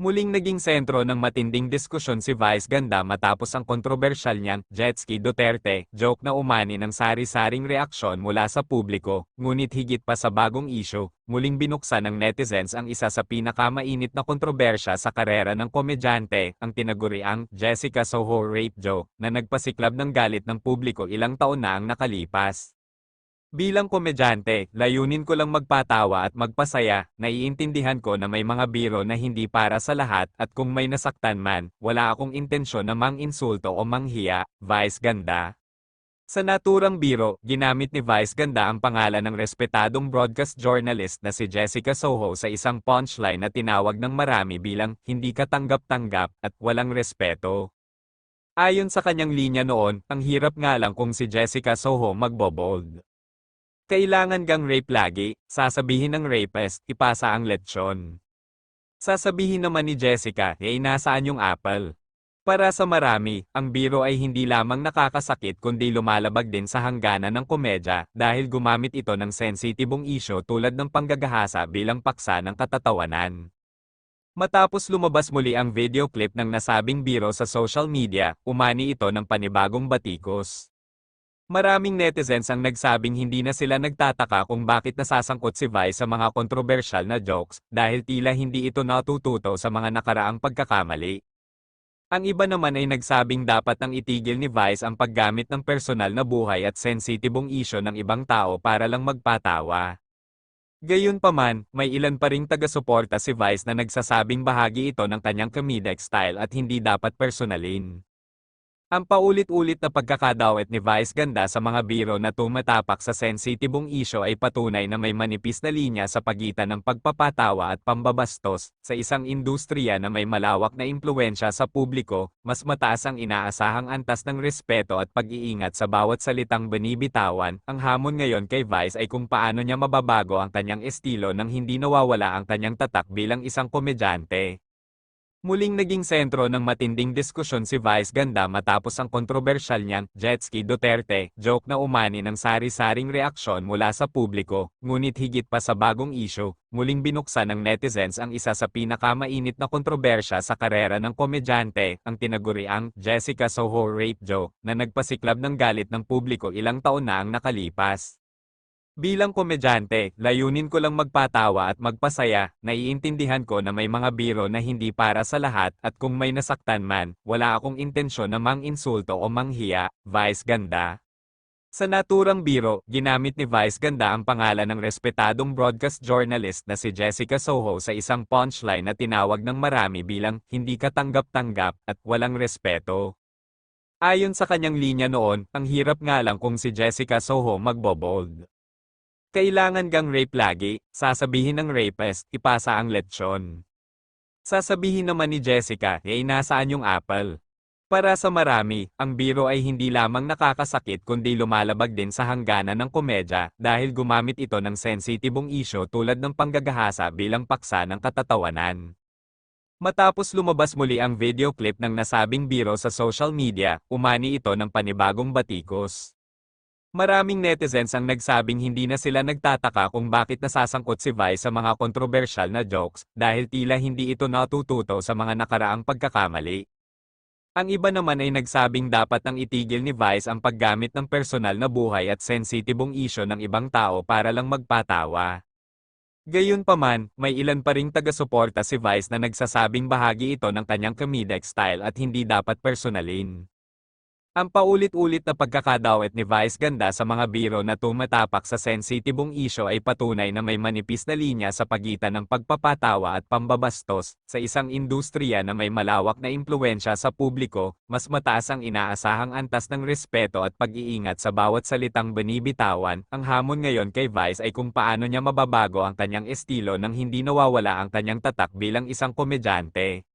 Muling naging sentro ng matinding diskusyon si Vice Ganda matapos ang kontrobersyal niyang Jetski Duterte joke na umani ng sari-saring reaksyon mula sa publiko, ngunit higit pa sa bagong isyo, muling binuksan ng netizens ang isa sa pinakamainit na kontrobersya sa karera ng komedyante, ang tinaguriang Jessica Soho rape joke na nagpasiklab ng galit ng publiko ilang taon na ang nakalipas. Bilang komedyante, layunin ko lang magpatawa at magpasaya, naiintindihan ko na may mga biro na hindi para sa lahat at kung may nasaktan man, wala akong intensyon na mang-insulto o manghiya, Vice Ganda. Sa naturang biro, ginamit ni Vice Ganda ang pangalan ng respetadong broadcast journalist na si Jessica Soho sa isang punchline na tinawag ng marami bilang hindi katanggap-tanggap at walang respeto. Ayon sa kanyang linya noon, ang hirap nga lang kung si Jessica Soho magbobold. Kailangan gang rape lagi, sasabihin ng rapist, ipasa ang lechon. Sasabihin naman ni Jessica, eh nasaan yung apple? Para sa marami, ang biro ay hindi lamang nakakasakit kundi lumalabag din sa hangganan ng komedya dahil gumamit ito ng sensitibong isyo tulad ng panggagahasa bilang paksa ng katatawanan. Matapos lumabas muli ang video clip ng nasabing biro sa social media, umani ito ng panibagong batikos. Maraming netizens ang nagsabing hindi na sila nagtataka kung bakit nasasangkot si Vice sa mga kontrobersyal na jokes dahil tila hindi ito natututo sa mga nakaraang pagkakamali. Ang iba naman ay nagsabing dapat nang itigil ni Vice ang paggamit ng personal na buhay at sensitibong isyo ng ibang tao para lang magpatawa. Gayunpaman, may ilan pa ring taga-suporta si Vice na nagsasabing bahagi ito ng kanyang comedic style at hindi dapat personalin. Ang paulit-ulit na pagkakadawit ni Vice Ganda sa mga biro na tumatapak sa sensitibong isyo ay patunay na may manipis na linya sa pagitan ng pagpapatawa at pambabastos. Sa isang industriya na may malawak na impluensya sa publiko, mas mataas ang inaasahang antas ng respeto at pag-iingat sa bawat salitang binibitawan. Ang hamon ngayon kay Vice ay kung paano niya mababago ang kanyang estilo nang hindi nawawala ang kanyang tatak bilang isang komedyante. Muling naging sentro ng matinding diskusyon si Vice Ganda matapos ang kontrobersyal niyang Jetski Duterte joke na umani ng sari-saring reaksyon mula sa publiko, ngunit higit pa sa bagong isyo, muling binuksan ng netizens ang isa sa pinakamainit na kontrobersya sa karera ng komedyante, ang tinaguriang Jessica Soho rape joke na nagpasiklab ng galit ng publiko ilang taon na ang nakalipas. Bilang komedyante, layunin ko lang magpatawa at magpasaya, naiintindihan ko na may mga biro na hindi para sa lahat at kung may nasaktan man, wala akong intensyon na mang-insulto o manghiya, Vice Ganda. Sa naturang biro, ginamit ni Vice Ganda ang pangalan ng respetadong broadcast journalist na si Jessica Soho sa isang punchline na tinawag ng marami bilang hindi katanggap-tanggap at walang respeto. Ayon sa kanyang linya noon, ang hirap nga lang kung si Jessica Soho magbobold. Kailangan gang rape lagi, sasabihin ng rapist, ipasa ang lechon. Sasabihin naman ni Jessica, eh nasaan yung apple? Para sa marami, ang biro ay hindi lamang nakakasakit kundi lumalabag din sa hangganan ng komedya dahil gumamit ito ng sensitibong isyo tulad ng panggagahasa bilang paksa ng katatawanan. Matapos lumabas muli ang video clip ng nasabing biro sa social media, umani ito ng panibagong batikos. Maraming netizens ang nagsabing hindi na sila nagtataka kung bakit nasasangkot si Vice sa mga kontrobersyal na jokes dahil tila hindi ito natututo sa mga nakaraang pagkakamali. Ang iba naman ay nagsabing dapat nang itigil ni Vice ang paggamit ng personal na buhay at sensitibong isyo ng ibang tao para lang magpatawa. Gayunpaman, may ilan pa ring taga-suporta si Vice na nagsasabing bahagi ito ng kanyang comedic style at hindi dapat personalin. Ang paulit-ulit na pagkakadawit ni Vice Ganda sa mga biro na tumatapak sa sensitibong isyo ay patunay na may manipis na linya sa pagitan ng pagpapatawa at pambabastos. Sa isang industriya na may malawak na impluensya sa publiko, mas mataas ang inaasahang antas ng respeto at pag-iingat sa bawat salitang binibitawan. Ang hamon ngayon kay Vice ay kung paano niya mababago ang kanyang estilo nang hindi nawawala ang kanyang tatak bilang isang komedyante.